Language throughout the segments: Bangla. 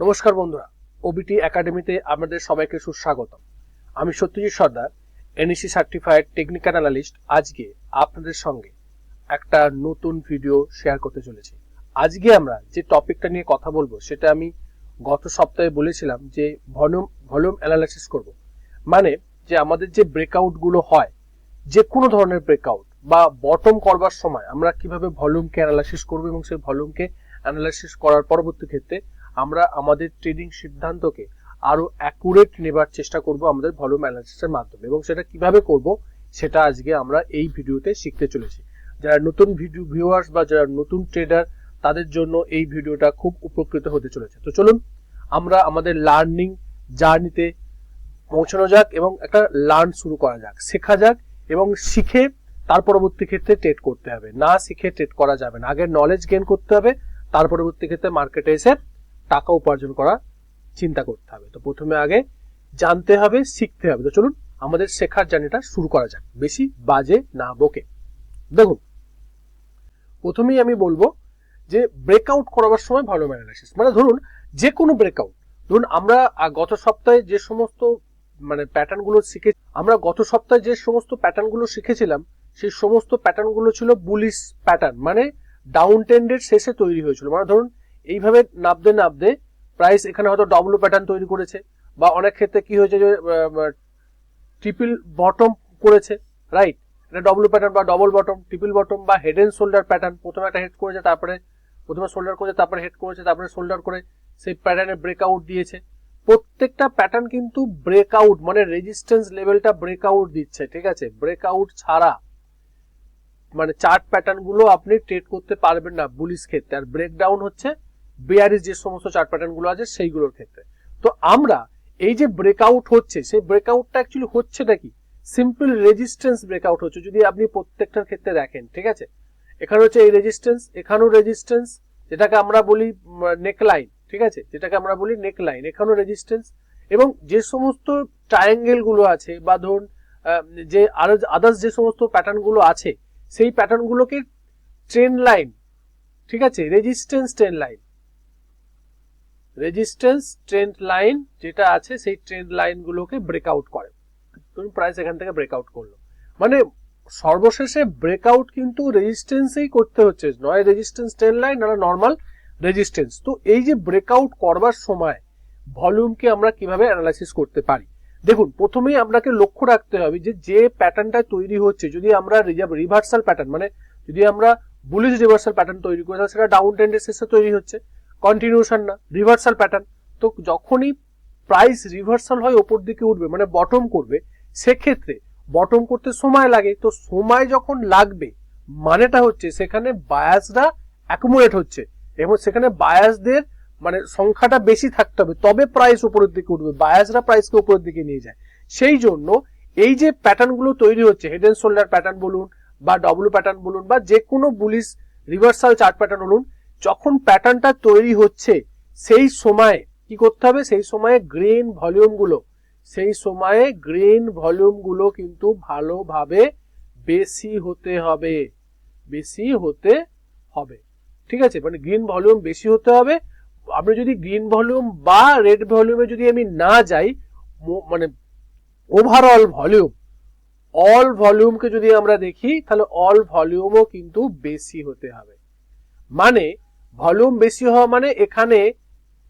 নমস্কার বন্ধুরা ওবিটি একাডেমিতে আপনাদের সবাইকে সুস্বাগত আমি Satyajit Sardar NAC certified technical analyst আজকে আপনাদের সঙ্গে একটা নতুন ভিডিও শেয়ার করতে চলেছি। আজকে আমরা যে টপিকটা নিয়ে কথা বলব, সেটা আমি গত সপ্তাহে বলেছিলাম যে ভলিউম ভলিউম অ্যানালাইসিস করব। মানে যে আমাদের যে ব্রেকআউটগুলো হয়, যে কোনো ধরনের ব্রেকআউট বা বটম করবার সময় আমরা কীভাবে ভলিউমকে অ্যানালাইসিস করব এবং সেই ভলিউমকে অ্যানালাইসিস করার পরবর্তী ক্ষেত্রে আমরা আমাদের ট্রেডিং সিদ্ধান্তকে আরও অ্যাকুরেট নেবার চেষ্টা করব আমাদের ভলিউম অ্যানালাইসিসের মাধ্যমে। এবং সেটা কীভাবে করব, সেটা আজকে আমরা এই ভিডিওতে শিখতে চলেছি। যারা নতুন ভিডিও ভিউয়ার্স বা যারা নতুন ট্রেডার তাদের জন্য এই ভিডিওটা খুব উপকৃত হতে চলেছে। তো চলুন, আমরা আমাদের লার্নিং জার্নিতে পৌঁছানো যাক এবং একটা লার্ন শুরু করা যাক। শেখা যাক এবং শিখে তার পরবর্তী ক্ষেত্রে ট্রেড করতে হবে। না শিখে ট্রেড করা যাবে না। আগে নলেজ গেন করতে হবে, তার পরবর্তী ক্ষেত্রে মার্কেটে এসে টাকা উপার্জন করা চিন্তা করতে হবে। তো প্রথমে আগে জানতে হবে, শিখতে হবে। তো চলুন, আমাদের শেখার জার্নিটা শুরু করা যাক। বেশি বাজে না বকে। দেখুন, প্রথমেই আমি বলব যে ব্রেকআউট করাবার সময় ভালো অ্যানালাইসিস মানে ধরুন যে কোনো ব্রেকআউট ধরুন আমরা গত সপ্তাহে যে সমস্ত মানে প্যাটার্নগুলো শিখে, আমরা গত সপ্তাহে যে সমস্ত প্যাটার্নগুলো শিখেছিলাম, সেই সমস্ত প্যাটার্নগুলো ছিল বুলিশ প্যাটার্ন মানে ডাউন ট্রেন্ডের শেষে তৈরি হয়েছিল। মানে ধরুন এইভাবে নাবতে নাবতে প্রাইস এখানে হয়তো ডবল প্যাটার্ন তৈরি করেছে বা অনেক ক্ষেত্রে কি হয়েছে যে ট্রিপল বটম করেছে রাইট এটা ডবল প্যাটার্ন বা ডবল বটম ট্রিপল বটম বা হেড এন্ড শোল্ডার প্যাটার্ন প্রথমে একটা হেড করেছে, তারপরে প্রথমে শোল্ডার করেছে, তারপরে হেড করেছে, তারপরে শোল্ডার করে সেই প্যাটার্নে ব্রেকআউট দিয়েছে। প্রত্যেকটা প্যাটার্ন কিন্তু ব্রেকআউট মানে রেজিস্ট্যান্স লেভেলটা ব্রেকআউট দিচ্ছে, ঠিক আছে? ব্রেকআউট ছাড়া। মানে চার্ট প্যাটার্নগুলো আপনি ট্রেড করতে পারবেন না বুলিশ ক্ষেত্রে। আর ব্রেকডাউন হচ্ছে বিয়ারিস যে সমস্ত চার্ট প্যাটার্নগুলো আছে সেইগুলোর ক্ষেত্রে। তো আমরা এই যে ব্রেকআউট হচ্ছে, সেই ব্রেকআউটটা অ্যাকচুয়ালি হচ্ছেটা কি? সিম্পল রেজিস্ট্যান্স ব্রেকআউট হচ্ছে, যদি আপনি প্রত্যেকটার ক্ষেত্রে দেখেন, ঠিক আছে? এখানে হচ্ছে এই রেজিস্ট্যান্স এখানেও রেজিস্ট্যান্স যেটাকে আমরা বলি নেকলাইন ঠিক আছে? যেটাকে আমরা বলি নেকলাইন এখানেও রেজিস্ট্যান্স এবং যে সমস্ত ট্রায়াঙ্গেলগুলো আছে, বা ধরুন যে আরও আদার্স যে সমস্ত প্যাটার্নগুলো আছে, সেই প্যাটার্ন গুলোকে ট্রেন লাইন ঠিক আছে? Resistance trend line resistance trend line যেটা আছে, সেই ট্রেন্ড লাইন গুলোকে ব্রেকআউট করে। তুমি প্রাইস এখান থেকে ব্রেকআউট করল। মানে সর্বশেষে ব্রেকআউট কিন্তু রেজিস্ট্যান্সেই করতে হচ্ছে। নয় রেজিস্ট্যান্স ট্রেন লাইন না নর্মাল রেজিস্ট্যান্স। তো এই যে ব্রেকআউট করবার সময় ভলিউমকে আমরা কীভাবে অ্যানালাইসিস করতে পারি? দেখুন, প্রথমেই আপনাকে লক্ষ্য রাখতে হবে যে যে প্যাটার্নটা তৈরি হচ্ছে, যদি আমরা রিভার্সাল প্যাটার্ন মানে যদি আমরা বুলিশ রিভার্সাল প্যাটার্ন তৈরি করি, তাহলে সেটা ডাউন ট্রেন্ডের শেষে তৈরি হচ্ছে। কন্টিনিউশন না রিভার্সাল প্যাটার্ন তো যখনই প্রাইস রিভার্সাল হয় ওপর দিকে উঠবে মানে বটম করবে, সেক্ষেত্রে বটম করতে সময় লাগে। তো সময় যখন লাগবে, মানেটা হচ্ছে সেখানে বায়াসরা অ্যাকুমুলেট হচ্ছে এবং সেখানে বায়াসদের মানে সংখ্যাটা বেশি থাকতে হবে, তবে প্রাইস উপরের দিকে উঠবে বায়াসরা প্রাইসকে উপরের দিকে নিয়ে যায়। সেই জন্য এই যে প্যাটার্নগুলো তৈরি হচ্ছে হেড এন্ড শোল্ডার প্যাটার্ন বলুন বা ডব্লু প্যাটার্ন বলুন বা যে কোনো বুলিশ রিভার্সাল চার্ট প্যাটার্ন বলুন যখন প্যাটার্নটা তৈরি হচ্ছে, সেই সময়ে কি করতে হবে? সেই সময়ে গ্রিন ভলিউমগুলো সেই সময়ে গ্রিন ভলিউমগুলো কিন্তু ভালোভাবে বেশি হতে হবে, বেশি হতে হবে। ঠিক আছে? মানে গ্রিন ভলিউম বেশি হতে হবে। আপনি যদি গ্রিন ভলিউম বা রেড ভলিউমে যদি আমি না যাই মানে ওভারঅল ভলিউম অল ভলিউমকে যদি আমরা দেখি, তাহলে অল ভলিউমও কিন্তু বেশি হতে হবে। মানে ভলিউম বেশি হওয়া মানে এখানে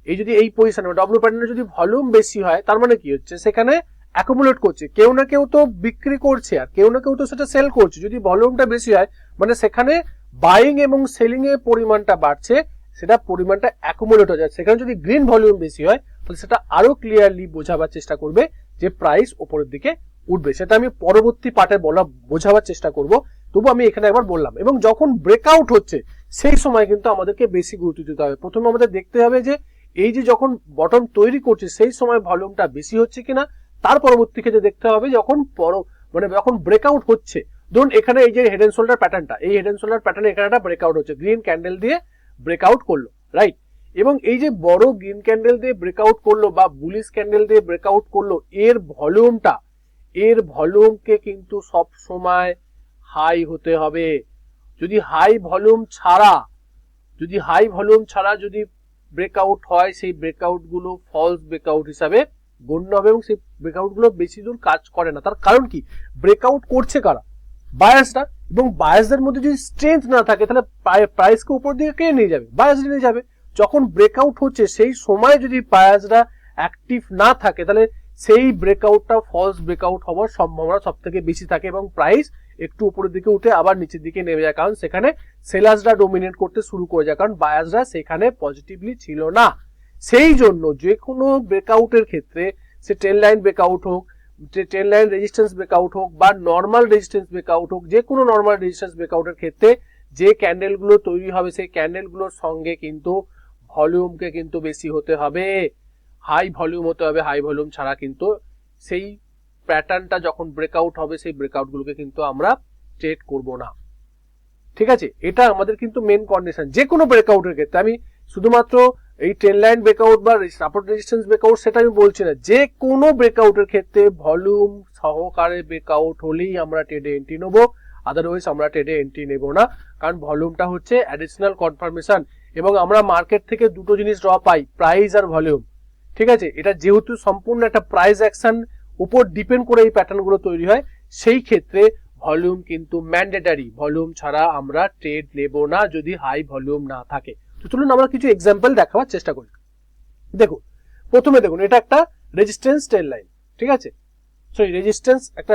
এই যদি এই পজিশনে ডব্লিউ প্যাটার্নে যদি ভলিউম বেশি হয়, তার মানে কি হচ্ছে? সেখানে অ্যাকুমুলেট করছে। কেউ না কেউ তো বিক্রি করছে আর কেউ না কেউ তো সেটা সেল করছে। যদি ভলিউমটা বেশি হয় মানে সেখানে বাইং এবং সেলিং এর পরিমাণটা বাড়ছে, সেটা পরিমাণটা অ্যাকুমুলেট হয়ে যায় সেখানে যদি গ্রিন ভলিউম বেশি হয়, তাহলে সেটা আরও ক্লিয়ারলি বোঝাবার চেষ্টা করবে যে প্রাইস ওপরের দিকে উঠবে। সেটা আমি পরবর্তী পার্টে বলা, বোঝাবার চেষ্টা করব। তবু আমি এখানে একবার বললাম। এবং যখন ব্রেকআউট হচ্ছে সেই সময় কিন্তু আমাদেরকে বেশি গুরুত্ব দিতে হবে। প্রথমে আমাদের দেখতে হবে যে, এই যে যখন বটম তৈরি করছে, সেই সময় ভলিউমটা বেশি হচ্ছে কিনা। তার পরবর্তী ক্ষেত্রে দেখতে হবে যখন পর মানে যখন ব্রেকআউট হচ্ছে, ধরুন এখানে এই যে হেড এন্ড শোল্ডার প্যাটার্নটা এই হেড এন্ড শোল্ডার প্যাটার্নে এখানে একটা ব্রেকআউট হচ্ছে গ্রিন ক্যান্ডেল দিয়ে ব্রেকআউট করল রাইট এবং এই যে বড় গ্রিন ক্যান্ডেল দিয়ে ব্রেকআউট করল বা বুলিশ ক্যান্ডেল দিয়ে ব্রেকআউট করল, এর ভলিউমটা এর ভলিউমকে কিন্তু সব সময় হাই হতে হবে। যদি হাই ভলিউম ছাড়া, যদি হাই ভলিউম ছাড়া যদি ব্রেকআউট হয়, সেই ব্রেকআউটগুলো ফলস ব্রেকআউট হিসাবে গণ্য হবে এবং সেই ব্রেকআউটগুলো বেশি দূর কাজ করে না। তার কারণ কি? ব্রেকআউট করছে কারা? বায়াসরা এবং বায়াসদের মধ্যে যদি স্ট্রেংথ না থাকে, তাহলে প্রাইসকে উপর দিকে কে নিয়ে যাবে? বায়াস নিয়ে যাবে। যখন ব্রেকআউট হচ্ছে, সেই সময় যদি বায়াসরা অ্যাক্টিভ না থাকে, তাহলে সেই ব্রেকআউটটা ফলস ব্রেকআউট হওয়ার সম্ভাবনা সব থেকে বেশি থাকে এবং প্রাইস একটু উপরের দিকে উঠে আবার নিচের দিকে নেমে যায়। কারণ সেখানে সেলার্সরা ডোমিনেট করতে শুরু করে যায়। কারণ বায়াসরা সেখানে পজিটিভলি ছিল না। সেই জন্য যে কোনো ব্রেকআউটের ক্ষেত্রে, সে টেন লাইন ব্রেকআউট হোক টেন লাইন রেজিস্ট্যান্স ব্রেকআউট হোক বা নর্মাল রেজিস্ট্যান্স ব্রেকআউট হোক যে কোনো নর্মাল রেজিস্ট্যান্স ব্রেকআউটের ক্ষেত্রে যে ক্যান্ডেলগুলো তৈরি হবে, সেই ক্যান্ডেলগুলোর সঙ্গে কিন্তু ভলিউমকে কিন্তু বেশি হতে হবে। হাই ভলিউম হতে হবে। হাই ভলিউম ছাড়া কিন্তু সেই প্যাটার্নটা যখন ব্রেকআউট হবে, সেই ব্রেকআউটগুলোকে কিন্তু আমরা ট্রেড করব না। ঠিক আছে? এটা আমাদের কিন্তু মেন কন্ডিশন যে কোনো ব্রেকআউটের ক্ষেত্রে আমি শুধুমাত্র এই টেন লাইন ব্রেকআউট বা সাপোর্ট রেজিস্ট্যান্স ব্রেকআউট সেটা আমি বলছি না। যে কোনো ব্রেকআউটের ক্ষেত্রে ভলিউম সহকারে ব্রেকআউট হলেই আমরা ট্রেডে এন্ট্রি নেব। আদারওয়াইজ আমরা ট্রেডে এন্ট্রি নেব না। কারণ ভলিউমটা হচ্ছে অ্যাডিশনাল কনফার্মেশন এবং আমরা মার্কেট থেকে দুটো জিনিস ড্র পাই প্রাইস আর ভলিউম ঠিক আছে? এটা যেহেতু সম্পূর্ণ একটা প্রাইস অ্যাকশন উপর ডিপেন্ড করে এই প্যাটার্নগুলো তৈরি হয়, সেই ক্ষেত্রে ভলিউম কিন্তু ম্যান্ডেটারি ভলিউম ছাড়া আমরা ট্রেড নেব না যদি হাই ভলিউম না থাকে। তো চলুন আমরা কিছু এক্সাম্পল দেখাবার চেষ্টা করি। দেখুন, প্রথমে দেখুন, এটা একটা রেজিস্ট্যান্স টেন লাইন ঠিক আছে? সরি রেজিস্ট্যান্স একটা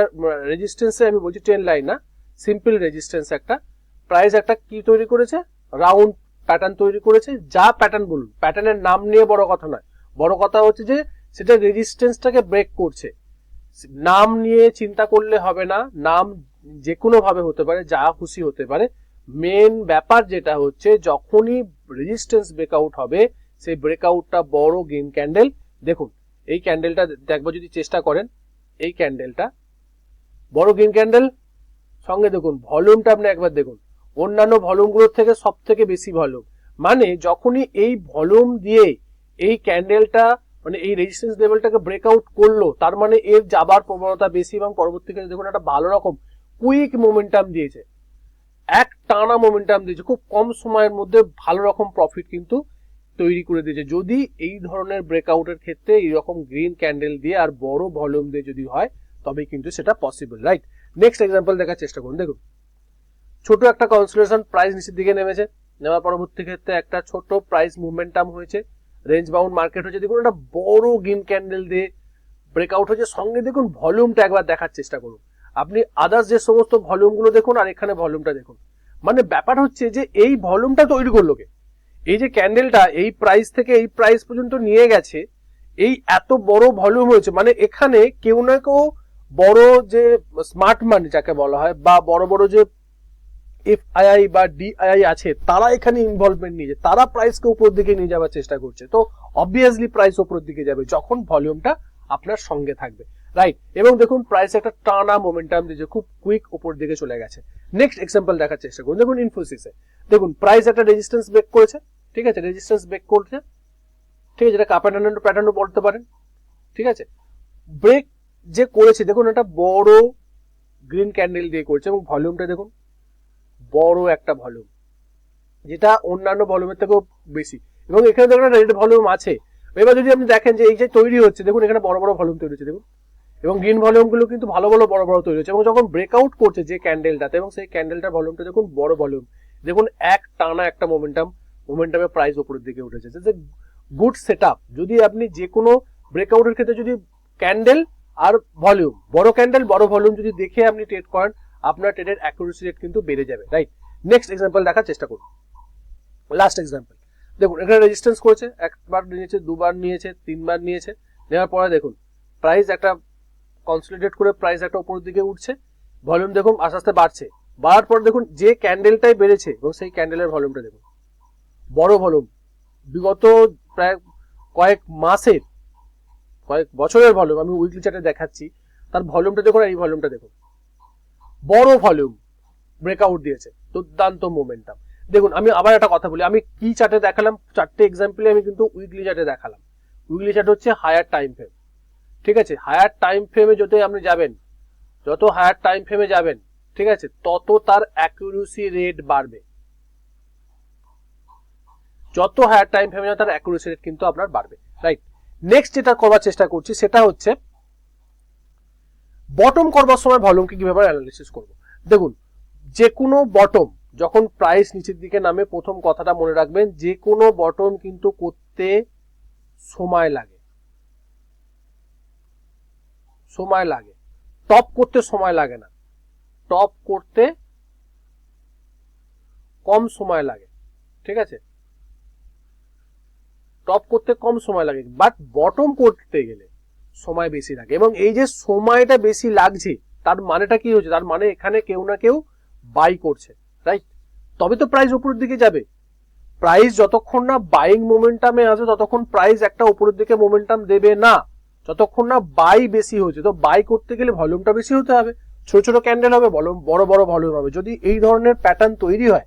রেজিস্ট্যান্সে আমি বলছি ট্রেন লাইন না সিম্পল রেজিস্ট্যান্স একটা। প্রাইস একটা কি তৈরি করেছে? রাউন্ড প্যাটার্ন তৈরি করেছে। যা প্যাটার্ন বলুন প্যাটার্নের নাম নিয়ে বড় কথা নয়। বড় কথা হচ্ছে যে, সেটা রেজিস্ট্যান্সটাকে ব্রেক করছে। নাম নিয়ে চিন্তা করলে হবে না, নাম যে কোনো ভাবে হতে পারে, যা খুশি হতে পারে। মেন ব্যাপার যেটা হচ্ছে, যখনই রেজিস্ট্যান্স ব্রেকআউট হবে, সেই ব্রেকআউটটা বড় গ্রিন ক্যান্ডেল দেখুন, এই ক্যান্ডেলটা দেখব যদি চেষ্টা করেন, এই ক্যান্ডেলটা বড় গ্রিন ক্যান্ডেল সঙ্গে দেখুন ভলিউমটা আপনি একবার দেখুন। অন্যান্য ভলিউমগুলোর থেকে সব থেকে বেশি ভলিউম মানে যখনই এই ভলিউম দিয়ে এই ক্যান্ডেলটা মানে এই রেজিস্ট্যান্স লেভেলটাকে ব্রেকআউট করল, তার মানে এর যাবার প্রবণতা বেশি এবং পরবর্তীকালে দেখুন একটা ভালো রকম কুইক মোমেন্টাম দিয়েছে। এক টানা মোমেন্টাম দিয়েছে, খুব কম সময়ের মধ্যে ভালো রকম প্রফিট কিন্তু তৈরি করে দিয়েছে। যদি এই ধরনের ব্রেকআউটের ক্ষেত্রে এইরকম গ্রিন ক্যান্ডেল দিয়ে আর বড় ভলিউম দিয়ে যদি হয়, তবে কিন্তু সেটা পসিবল রাইট নেক্সট এক্সাম্পল দেখার চেষ্টা করুন। দেখুন, ছোট একটা কনসুলেশন প্রাইস নিচের দিকে নেমেছে। নেওয়ার পরবর্তী ক্ষেত্রে একটা ছোট প্রাইস মুভমেন্টাম হয়েছে। রেঞ্জ বাউন্ড মার্কেট হচ্ছে, দেখুন একটা বড় গ্রিন ক্যান্ডেল দিয়ে ব্রেকআউট হচ্ছে। সঙ্গে দেখুন ভলিউমটা একবার দেখার চেষ্টা করুন। আপনি আদার্স যে সমস্ত ভলিউমগুলো দেখুন আর এখানে ভলিউমটা দেখুন। মানে ব্যাপার হচ্ছে যে এই ভলিউমটা তৈরি করল কে? এই যে ক্যান্ডেলটা এই প্রাইস থেকে এই প্রাইস পর্যন্ত নিয়ে গেছে, এই এত বড় ভলিউম হয়েছে মানে এখানে কেউ না কেউ বড় যে স্মার্ট মানি যাকে বলা হয় বা বড় বড় যে এফআইআই বা ডিআইআই আছে, তারা এখানে ইনভলভমেন্ট নিয়েছে তারা প্রাইসকে উপর দিকে নিয়ে যাওয়ার চেষ্টা করছে। তো অবভিয়াসলি প্রাইস উপর দিকে যাবে যখন ভলিউমটা আপনার সঙ্গে থাকবে। রাইট এবং দেখুন প্রাইস একটা টানা মোমেন্টাম দিয়েছে খুব কুইক উপর দিকে চলে গেছে। নেক্সট এক্সাম্পল দেখার চেষ্টা করুন। দেখুন ইনফোসিসে দেখুন প্রাইস একটা রেজিস্ট্যান্স ব্রেক করেছে। ঠিক আছে? রেজিস্ট্যান্স ব্রেক করছে। ঠিক আছে? এটা কাপ অ্যান্ড প্যাটার্নও বলতে পারেন। ঠিক আছে? ব্রেক যে করেছে, দেখুন একটা বড় গ্রিন ক্যান্ডেল দিয়ে করছে এবং ভলিউমটা দেখুন বড় একটা ভলিউম যেটা অন্যান্য ভলিউমের থেকেও বেশি। এবং এখানে দেখুন রেড ভলিউম আছে। এবার যদি আপনি দেখেন যে এই যে তৈরি হচ্ছে, দেখুন এখানে বড় বড় ভলিউম তৈরি হচ্ছে, দেখুন। এবং গ্রিন ভলিউমগুলো কিন্তু ভালো ভালো বড় বড় তৈরি হচ্ছে। এবং যখন ব্রেকআউট করছে যে ক্যান্ডেলটাতে এবং সেই ক্যান্ডেলটার ভলিউমটা দেখুন বড় ভলিউম দেখুন এক টানা একটা মোমেন্টাম মোমেন্টামে প্রাইস উপরের দিকে উঠেছে। যে গুড সেট যদি আপনি যে কোনো ব্রেকআউটের ক্ষেত্রে যদি ক্যান্ডেল আর ভলিউম বড় ক্যান্ডেল বড় ভলিউম যদি দেখে আপনি ট্রেড করেন আপনার ট্রেডের অ্যাকুরেসি রেট কিন্তু বেড়ে যাবে রাইট নেক্সট এক্সাম্পল দেখার চেষ্টা করুন। লাস্ট এক্সাম্পল দেখুন, এখানে রেজিস্ট্যান্স করেছে, একবার নিয়েছে, দুবার নিয়েছে, তিনবার নিয়েছে। নেওয়ার পরে দেখুন প্রাইস একটা কনসলিডেট করে প্রাইস একটা উপরের দিকে উঠছে। ভলিউম দেখুন, আস্তে আস্তে বাড়ছে। বাড়ার পর দেখুন, যে ক্যান্ডেলটাই বেড়েছে, এবং সেই ক্যান্ডেলের ভলিউমটা দেখুন। বড় ভলিউম বিগত প্রায় কয়েক মাসের, কয়েক বছরের ভলিউম আমি উইকলি চার্টে দেখাচ্ছি। তার ভলিউমটা দেখুন এই ভলিউমটা দেখুন। বড় ভলিউম ব্রেকআউট দিয়েছে। দুর্দান্ত মোমেন্টাম দেখুন, আমি আবার একটা কথা বলি, আমি কি চার্টে দেখালাম? চারটে এক্সাম্পলে আমি কিন্তু উইকলি চার্টে দেখালাম। উইকলি চার্ট হচ্ছে হায়ার টাইম ফ্রেম ঠিক আছে? হায়ার টাইম ফ্রেমে যত আপনি যাবেন, যত হায়ার টাইম ফ্রেমে যাবেন, ঠিক আছে? তত তার অ্যাকুরেসি রেট বাড়বে। যত হায়ার টাইম ফ্রেমে তার অ্যাকুরেসি রেট কিন্তু আপনার বাড়বে। রাইট নেক্সট যেটা করবার চেষ্টা করছি, সেটা হচ্ছে বটম করবার সময় ভলিউমকে কীভাবে অ্যানালিসিস করব? দেখুন, যে কোনো বটম যখন প্রাইস নিচের দিকে নামে, প্রথম কথাটা মনে রাখবেন, যে কোনো বটম কিন্তু করতে সময় লাগে। সময় লাগে। টপ করতে সময় লাগে না। টপ করতে কম সময় লাগে। ঠিক আছে? টপ করতে কম সময় লাগে। বাট বটম করতে গেলে সময় বেশি লাগে। এবং এই যে সময়টা বেশি লাগছে, তার মানেটা কি হচ্ছে? তার মানে এখানে কেউ না কেউ বাই করছে রাইট তবে তো প্রাইস উপরের দিকে যাবে। প্রাইস যতক্ষণ না বাইং মোমেন্টামে আসবে ততক্ষণ প্রাইস একটা উপরের দিকে মোমেন্টাম দেবে না। যতক্ষণ না বাই বেশি হচ্ছে, তো বাই করতে গেলে ভলিউমটা বেশি হতে হবে। ছোট ছোট ক্যান্ডেল হবে বড় বড় ভলিউম হবে। যদি এই ধরনের প্যাটার্ন তৈরি হয়,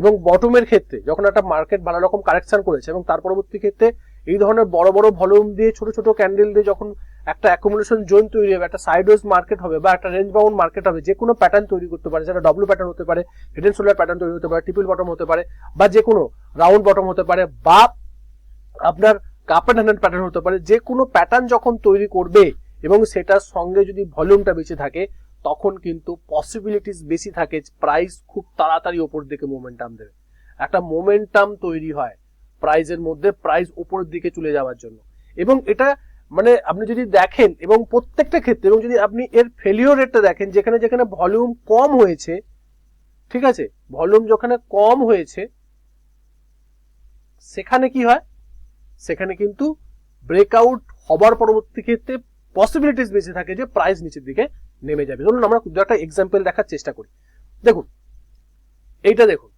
এবং বটমের ক্ষেত্রে, যখন একটা মার্কেট ভালো রকম কারেকশন করেছে, এবং তার পরবর্তী ক্ষেত্রে এই ধরনের বড় বড় ভলিউম দিয়ে ছোট ছোট ক্যান্ডেল দিয়ে যখন একটা অ্যাকোমোডেশন জোন তৈরি হবে, একটা সাইডওয়েজ মার্কেট হবে বা একটা রেঞ্জ বাউন্ড মার্কেট হবে, যে কোনো প্যাটার্ন তৈরি করতে পারে সেটা ডব্লু প্যাটার্ন হতে পারে হেডেন সোলার প্যাটার্ন তৈরি হতে পারে ট্রিপল বটম হতে পারে বা যে কোনো রাউন্ড বটম হতে পারে বা আপনার কাপ অ্যান্ড হ্যান্ড প্যাটার্ন হতে পারে, যে কোনো প্যাটার্ন যখন তৈরি করবে এবং সেটার সঙ্গে যদি ভলিউমটা বেশি থাকে, তখন কিন্তু পসিবিলিটিস বেশি থাকে প্রাইস খুব তাড়াতাড়ি ওপর দিকে মোমেন্টাম দেবে। একটা মোমেন্টাম তৈরি হয়। প্রাইজের মধ্যে প্রাইস উপরের দিকে চলে যাওয়ার জন্য। এবং এটা মানে আপনি যদি দেখেন এবং প্রত্যেকটা ক্ষেত্রে এবং যদি আপনি এর ফেলিওর রেটটা দেখেন, যেখানে যেখানে ভলিউম কম হয়েছে, ঠিক আছে? ভলিউম যেখানে কম হয়েছে, সেখানে কি হয়? সেখানে কিন্তু ব্রেকআউট হবার পরবর্তী ক্ষেত্রে পসিবিলিটিস বেশি থাকে যে প্রাইস নিচের দিকে নেমে যাবে। ধরুন আমরা একটা এক্সাম্পল দেখার চেষ্টা করি। দেখুন, এইটা দেখুন।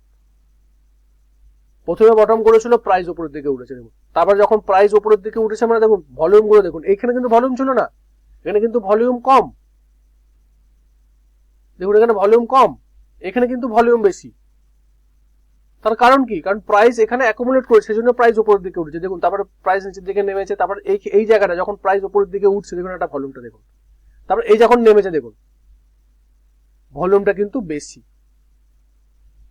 প্রথমে বটম করেছিল প্রাইস উপরের দিকে উঠেছে। দেখুন তারপর যখন প্রাইস উপরের দিকে উঠেছে মানে দেখুন ভলিউমগুলো দেখুন, এখানে কিন্তু ভলিউম ছিল না। এখানে কিন্তু ভলিউম কম। দেখুন, এখানে ভলিউম কম, এখানে কিন্তু ভলিউম বেশি। তার কারণ কি? কারণ প্রাইস এখানে অ্যাকুমুলেট করেছে, সেজন্য প্রাইস উপরের দিকে উঠছে। দেখুন, তারপরে প্রাইস নিচের দিকে নেমেছে, তারপর এই এই জায়গাটা যখন প্রাইস উপরের দিকে উঠছে, দেখুন, একটা ভলিউমটা দেখুন। তারপর এই যখন নেমেছে, দেখুন ভলিউমটা কিন্তু বেশি।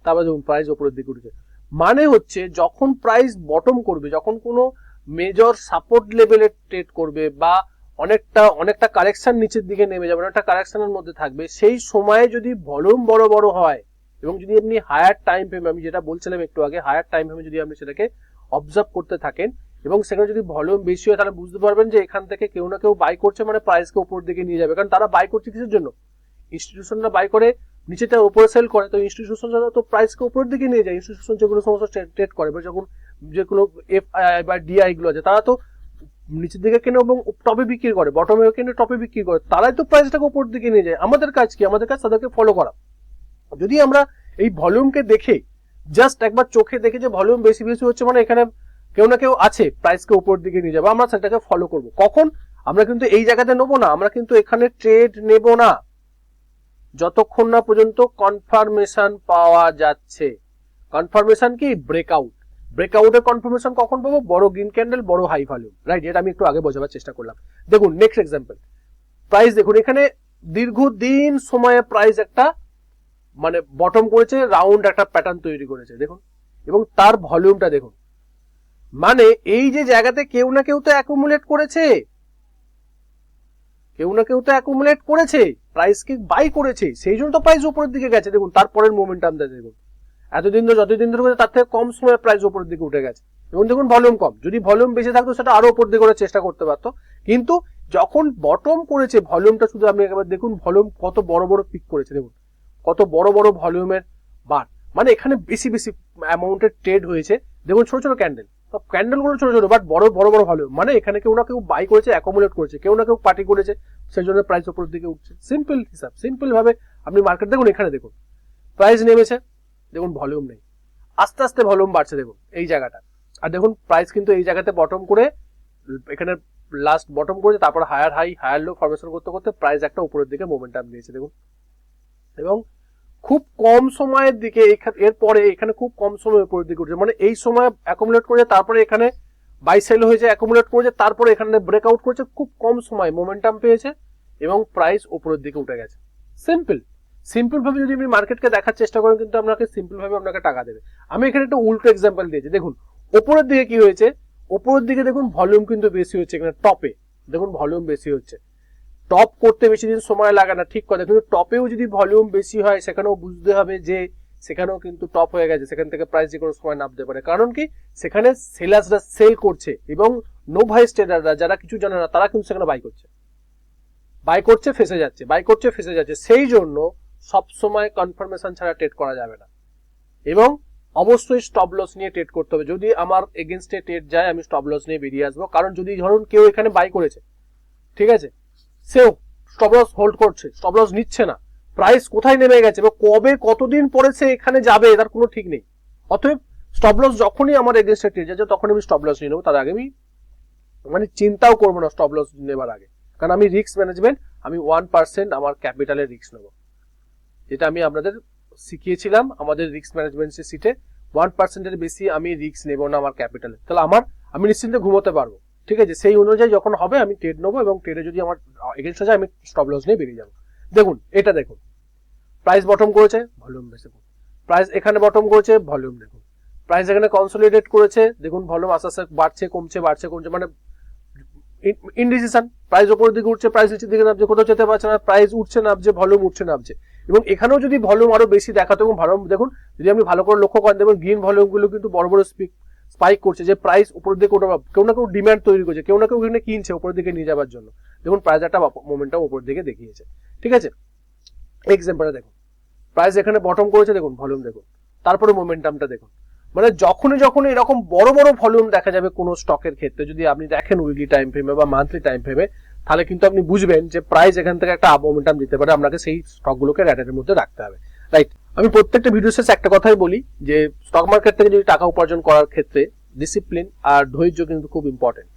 তারপর দেখুন প্রাইস উপরের দিকে উঠেছে। মানে হচ্ছে যখন প্রাইস বটম করবে, যখন কোনো মেজর সাপোর্ট লেভেলে ট্রেড করবে বা অনেকটা অনেকটা কারেকশন নিচের দিকে নেমে যাবে, অনেকটা কারেকশনের মধ্যে থাকবে, সেই সময়ে যদি ভলিউম বড় বড় হয় এবং যদি আপনি হায়ার টাইম ফ্রেমে আমি যেটা বলছিলাম একটু আগে হায়ার টাইম ফ্রেমে যদি আপনি সেটাকে অবজার্ভ করতে থাকেন এবং সেখানে যদি ভলিউম বেশি হয়, তাহলে বুঝতে পারবেন যে এখান থেকে কেউ না কেউ বাই করছে মানে প্রাইসকে উপর দিকে নিয়ে যাবে। কারণ তারা বাই করছে কিসের জন্য? ইনস্টিটিউশনরা বাই করে নিচেটা উপরে সেল করে, তো ইনস্টিটিউশন তো প্রাইসকে উপরের দিকে নিয়ে যায়। ইনস্টিটিউশন যেগুলো সমস্ত ট্রেড করে বা যখন যে কোনো এফ আই বা ডিআই গুলো আছে, তারা তো নিচের দিকে কেনে এবং টপে বিক্রি করে বটমে কেনে টপে বিক্রি করে। তারাই তো প্রাইসটাকে উপর দিকে নিয়ে যায়। আমাদের কাজ কি? আমাদের কাজ তাদেরকে ফলো করা। যদি আমরা এই ভলিউমকে দেখে জাস্ট একবার চোখে দেখে যে ভলিউম বেশি বেশি হচ্ছে মানে এখানে কেউ না কেউ আছে প্রাইসকে উপর দিকে নিয়ে যাব, আমরা সেটাকে ফলো করব। কখন? আমরা কিন্তু এই জায়গাতে নেব না। আমরা কিন্তু এখানে ট্রেড নেব না। যতক্ষণ না পর্যন্ত কনফার্মেশন পাওয়া যাচ্ছে। কনফার্মেশন কি? ব্রেকআউট ব্রেকআউটের কনফার্মেশন কখন পাবো? বড় গ্রিন ক্যান্ডেল বড় হাই ভলিউম রাইট এটা আমি একটু আগে বোঝাবার চেষ্টা করলাম। দেখুন নেক্সট এক্সাম্পল প্রাইস দেখুন, এখানে দীর্ঘদিন সময়ে প্রাইস একটা মানে বটম করেছে রাউন্ড একটা প্যাটার্ন তৈরি করেছে, দেখুন। এবং তার ভলিউমটা দেখুন। মানে এই যে জায়গাতে কেউ না কেউ তো অ্যাকুমুলেট করেছে। কেউ না কেউ তো অ্যাকুমুলেট করেছে প্রাইসকে বাই করেছে, সেই জন্য তো প্রাইস উপরের দিকে গেছে। দেখুন, তারপরের মোমেন্টাম দেখুন। এতদিন ধরে, যতদিন ধরে তার থেকে কম সময়ে প্রাইস উপরের দিকে উঠে গেছে। এবং দেখুন ভলিউম কম। যদি ভলিউম বেশি থাকতো, সেটা আরও উপর দিকে করার চেষ্টা করতে পারতো। কিন্তু যখন বটম করেছে ভলিউমটা শুধু আপনি একবার দেখুন ভলিউম কত বড় বড় পিক করেছে, দেখুন। কত বড় বড় ভলিউমের বার। মানে এখানে বেশি বেশি অ্যামাউন্টের ট্রেড হয়েছে। দেখুন, ছোট ছোট ক্যান্ডেল সব ক্যান্ডেলগুলো ছোট ছোট বাট বড় বড় বড় ভলিউম মানে এখানে কেউ না কেউ বাই করেছে অ্যাকোমোলেট করেছে। কেউ না কেউ পার্টি করেছে, সেই জন্য প্রাইস উপরের দিকে উঠছে। সিম্পল হিসাব সিম্পল ভাবে আপনি মার্কেট দেখুন, এখানে দেখুন। প্রাইস নেমেছে, দেখুন ভলিউম নেই। আস্তে আস্তে ভলিউম বাড়ছে, দেখুন, এই জায়গাটা। আর দেখুন প্রাইস কিন্তু এই জায়গাতে বটম করে, এখানে লাস্ট বটম করেছে, তারপর higher high higher low formation করতে করতে প্রাইস একটা উপরের দিকে মোমেন্টাম দিয়েছে, দেখুন। এবং খুব কম সময়ের দিকে এরপরে এখানে খুব কম সময় উপরের দিকে উঠছে। মানে এই সময় অ্যাকুমুলেট করেছে, তারপরে এখানে বাই সেল হয়েছে অ্যাকুমুলেট করেছে, তারপরে এখানে ব্রেকআউট করেছে, খুব কম সময় মোমেন্টাম পেয়েছে এবং প্রাইস উপরের দিকে উঠে গেছে। সিম্পল সিম্পল ভাবে যদি আপনি মার্কেটকে দেখার চেষ্টা করেন, কিন্তু আপনাকে সিম্পল ভাবে আপনাকে টাকা দেবে। আমি এখানে একটা উল্টো এক্সাম্পল দিয়েছি। দেখুন ওপরের দিকে কি হয়েছে? ওপরের দিকে দেখুন ভলিউম কিন্তু বেশি হচ্ছে এখানে টপে দেখুন ভলিউম বেশি হচ্ছে। টপ করতে বেশি দিন সময় লাগে না, ঠিক কথা। কিন্তু টপেও যদি ভলিউম বেশি হয়, সেখানেও বুঝতে হবে যে সেখানেও কিন্তু টপ হয়ে গেছে, সেখান থেকে প্রাইস যে কোনো সময় নামতে পারে। কারণ কি? সেখানে সেলার্সরা সেল করছে এবং নো ভাইস ট্রেডাররা যারা কিছু জানে না, তারা কিন্তু সেখানে বাই করছে। বাই করছে, ফেসে যাচ্ছে বাই করছে, ফেসে যাচ্ছে। সেই জন্য সব সময় কনফার্মেশন ছাড়া ট্রেড করা যাবে না। এবং অবশ্যই স্টপ লস নিয়ে ট্রেড করতে হবে। যদি আমার এগেনস্টে ট্রেড যায়, আমি স্টপ লস নিয়ে বেরিয়ে আসব। কারণ যদি ধরুন কেউ এখানে বাই করেছে, ঠিক আছে? সেও স্টপ লস হোল্ড করছে স্টপ লস নিচ্ছে না। প্রাইস কোথায় নেমে গেছে বা কবে, কতদিন পরে সে এখানে যাবে তার কোনো ঠিক নেই। অতএব স্টপ লস যখনই আমার এগেনস্টে ট্রেড যাচ্ছে তখন আমি স্টপ লস নিয়ে নেব। তার আগে আমি মানে চিন্তাও করব না স্টপ লস নেবার আগে। কারণ আমি রিস্ক ম্যানেজমেন্ট আমি ওয়ান পার্সেন্ট আমার ক্যাপিটালের রিস্ক নেব। যেটা আমি আপনাদের শিখিয়েছিলাম, আমাদের রিস্ক ম্যানেজমেন্টের সিটে ওয়ান পার্সেন্টের বেশি আমি রিস্ক নেব না আমার ক্যাপিটালে তাহলে আমার, আমি নিশ্চিন্তে ঘুমোতে পারব। ঠিক আছে? সেই অনুযায়ী যখন হবে, আমি ট্রেড নেব এবং ট্রেডে যদি আমার এগেনস্ট যায়, আমি স্টপ লস নিয়ে বেরিয়ে যাব। দেখুন, এটা দেখুন। প্রাইস বটম করেছে ভলিউম বেশি প্রাইস এখানে বটম করেছে ভলিউম দেখুন। প্রাইস এখানে কনসোলিডেট করেছে, দেখুন ভলিউম আস্তে আস্তে বাড়ছে, কমছে বাড়ছে, কমছে মানে ইনডিসিশন প্রাইস ওপরের দিকে উঠছে প্রাইস নিচের দিকে নামছে, কোথাও যেতে পারছে না প্রাইস উঠছে, নামছে ভলিউম উঠছে, নামছে। এবং এখানেও যদি ভলিউম আরও বেশি দেখাতো এবং ভালো দেখুন, যদি আপনি ভালো করে লক্ষ্য করেন দেখুন গ্রিন ভলিউমগুলো কিন্তু বড় বড় স্পিক স্পাইক করছে যে প্রাইস উপরের দিকে ওঠা কেউ না কেউ ডিমান্ড তৈরি করছে, কেউ না কেউ ওখানে কিনছে উপরের দিকে নিয়ে যাওয়ার জন্য। দেখুন প্রাইস একটা মোমেন্টাম উপরের দিকে দেখিয়েছে, ঠিক আছে? এক্সাম্পলটা দেখুন। প্রাইস এখানে বটম করেছে, দেখুন ভলিউম দেখুন। তারপরে মোমেন্টামটা দেখুন। মানে যখনই যখনই এরকম বড় বড় ভলিউম দেখা যাবে কোনো স্টকের ক্ষেত্রে, যদি আপনি দেখেন উইকলি টাইম ফ্রেমে বা মান্থলি টাইম ফ্রেমে তাহলে কিন্তু আপনি বুঝবেন যে প্রাইস এখান থেকে একটা মোমেন্টাম দিতে পারে, আপনাকে সেই স্টকগুলোকে র্যাটের মধ্যে রাখতে হবে। রাইট আমি প্রত্যেকটা ভিডিও শেষে একটা কথাই বলি যে স্টক মার্কেট থেকে যদি টাকা উপার্জন করার ক্ষেত্রে ডিসিপ্লিন আর ধৈর্য কিন্তু খুব ইম্পর্টেন্ট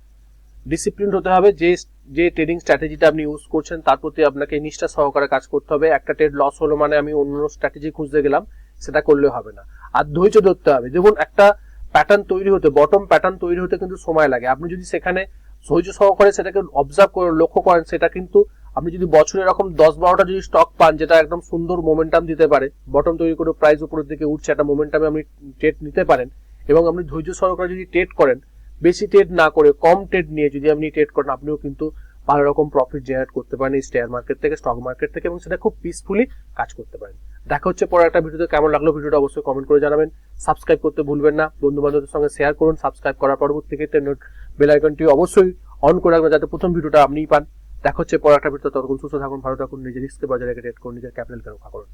ডিসিপ্লিন হতে হবে, যে যে ট্রেডিং স্ট্র্যাটেজিটা আপনি ইউজ করছেন, তার প্রতি আপনাকে নিষ্ঠা সহকারে কাজ করতে হবে। একটা ট্রেড লস হলো মানে আমি অন্য স্ট্র্যাটেজি খুঁজতে গেলাম, সেটা করলে হবে না। আর ধৈর্য ধরতে হবে। দেখুন, একটা প্যাটার্ন তৈরি হতে বটম প্যাটার্ন তৈরি হতে কিন্তু সময় লাগে। আপনি যদি সেখানে ধৈর্য সহকারে সেটাকে অবজার্ভ করে, লক্ষ্য করেন, সেটা কিন্তু আপনি যদি বছরে এরকম দশ বারোটা যদি স্টক পান, যেটা একদম সুন্দর মোমেন্টাম দিতে পারে বটম তৈরি করে প্রাইস উপরের দিকে উঠছে, একটা মোমেন্টামে আপনি ট্রেড নিতে পারেন এবং আপনি ধৈর্য সহকারে যদি ট্রেড করেন, বেশি ট্রেড না করে, কম ট্রেড নিয়ে যদি আপনি ট্রেড করেন, আপনিও কিন্তু ভালো রকম প্রফিট জেনারেট করতে পারেন এই শেয়ার মার্কেট থেকে স্টক মার্কেট থেকে এবং সেটা খুব পিসফুলি কাজ করতে পারেন। দেখা হচ্ছে পরে একটা ভিডিওতে কেমন লাগল ভিডিওটা অবশ্যই কমেন্ট করে জানাবেন। সাবস্ক্রাইব করতে ভুলবেন না। বন্ধু বান্ধবদের সঙ্গে শেয়ার করুন। সাবস্ক্রাইব করার পরবর্তী ক্ষেত্রে বেল আইকনটি অবশ্যই অন করে রাখবেন যাতে প্রথম ভিডিওটা আপনিই পান। দেখা হচ্ছে পরে একটা ভিডিওতে ততক্ষণ সুস্থ থাকুন, ভালো থাকুন, নিজের রিস্কে বজায় রেখে ট্রেড করুন, নিজের ক্যাপিটালকে রক্ষা করুন।